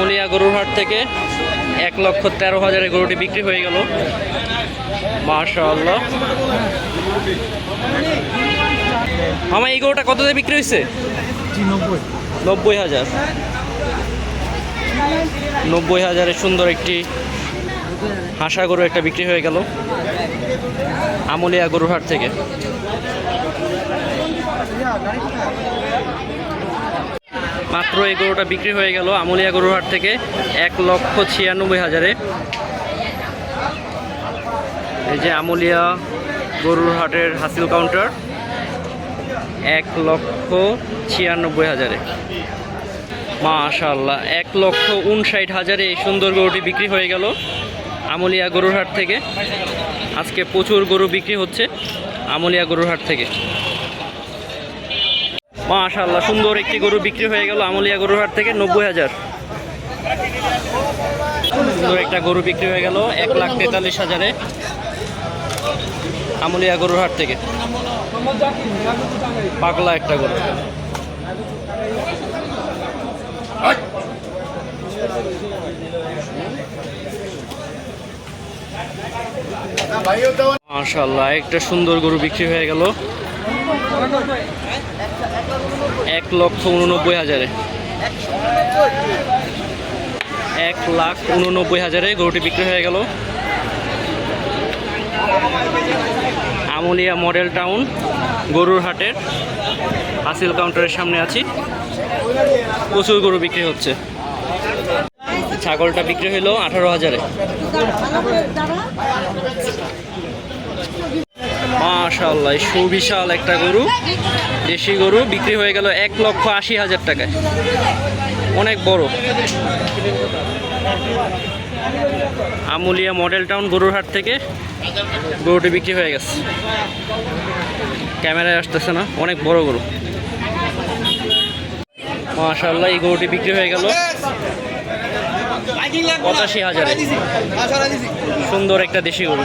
আমুলিয়া গরুর হাট থেকে এক লক্ষ তেরো হাজারে গরুটি বিক্রি হয়ে গেল। মাশাআল্লাহ। আমার এই গরুটা কত দিয়ে বিক্রি হয়েছে? নব্বই হাজার। নব্বই হাজারের সুন্দর একটি হাসা গরু একটা বিক্রি হয়ে গেল আমলিয়া গরুর হাট থেকে। মাত্র এই গরুটা বিক্রি হয়ে গেল আমলিয়া গরুর হাট থেকে এক লক্ষ ছিয়ানব্বই হাজারে। এই যে আমলিয়া গরুর হাটের হাসিল কাউন্টার, এক লক্ষ ছিয়ানব্বই হাজারে। মাশাল্লাহ এক লক্ষ উনষাট হাজারে এই সুন্দর গরুটি বিক্রি হয়ে গেল আমলিয়া গরুর হাট থেকে। আজকে প্রচুর গরু বিক্রি হচ্ছে আমলিয়া গরুর হাট থেকে। মাশাল্লাহ সুন্দর একটি গরু বিক্রি হয়ে গেল আমলিয়া গরুর হাট থেকে নব্বই হাজার। সুন্দর একটা গরু বিক্রি হয়ে গেল এক লাখ তেতাল্লিশ হাজারে আমলিয়া গরুর হাট থেকে। পাগলা একটা গরু। মাশাল্লাহ একটা সুন্দর গরু বিক্রি হয়ে গেল। এক লক্ষ উননব্বই হাজারে। এক লাখ উননব্বই হাজারে গরুটি বিক্রি হয়ে গেল। আমুলিয়া মডেল টাউন, গরুর হাটের, হাসিল কাউন্টারের সামনে আছি। প্রচুর গরু বিক্রি হচ্ছে। ছাগলটা বিক্রি হলো আঠারো হাজারে। মাশাল্লাহ সুবিশাল একটা গরু, দেশি গরু, বিক্রি হয়ে গেল এক লক্ষ আশি হাজার টাকায়। অনেক বড়। আমুলিয়া মডেল টাউন গরুর হাট থেকে গরুটি বিক্রি হয়ে গেছে। ক্যামেরায় আসতেছে না, অনেক বড় গরু। মাশাল্লাহ এই গরুটি বিক্রি হয়ে গেল পঁচাশি হাজারে। সুন্দর একটা দেশি গরু।